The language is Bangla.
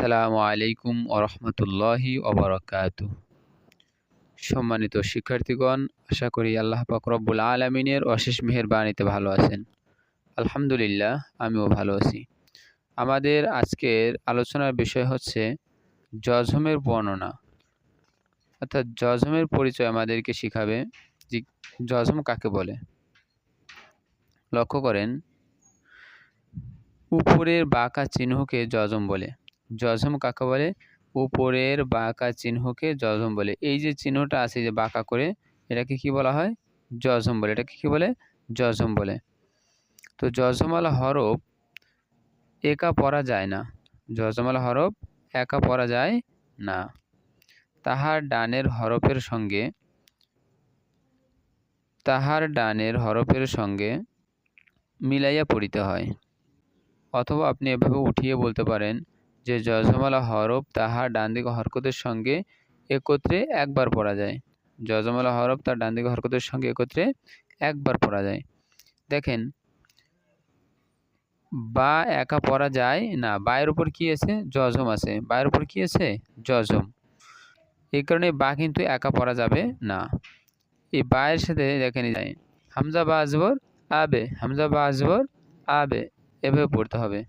আসসালামু আলাইকুম ওরহমতুল্লাহি ওবরাকাত। সম্মানিত শিক্ষার্থীগণ, আশা করি আল্লাহ পাক রব্বুল আলমিনের অশেষ মেহেরবানিতে ভালো আছেন। আলহামদুলিল্লাহ, আমিও ভালো আছি। আমাদের আজকের আলোচনার বিষয় হচ্ছে জজমের বর্ণনা। অর্থাৎ জজমের পরিচয় আমাদেরকে শিখাবে যে জজম কাকে বলে। লক্ষ্য করেন, উপরের বাঁকা চিহ্নকে জজম বলে। জজম কাকে বলে? উপরের বাঁকা চিহ্নকে জজম বলে। এই যে চিহ্নটা আছে যে বাঁকা করে, এটাকে কি বলা হয়? জজম বলে। এটাকে কি বলে? জজম বলে। তো জজমালা হরফ একা পড়া যায় না। জজমালা হরফ একা পড়া যায় না। তাহার ডানের হরফের সঙ্গে, তাহার ডানের হরফের সঙ্গে মিলাইয়া পড়িতে হয়। অথবা আপনি এভাবে উঠিয়ে বলতে পারেন যে যজমালা হরফ তাহার ডান দিকে হরকতের সঙ্গে একত্রে একবার পড়া যায়। যজমালা হরফ তার ডান দিকে হরকতের সঙ্গে একত্রে একবার পড়া যায়। দেখেন, বা একা পড়া যায় না। বায়ের উপর কি আছে? জজম আছে। বায়ের উপর কি আছে? জজম। এই কারণে বা কিন্তু একা পড়া যাবে না। এই বায়ের সাথে দেখেন যায় হামজা বা আজবর আবে, হামজা বা আজবর আবে, এভাবে পড়তে হবে।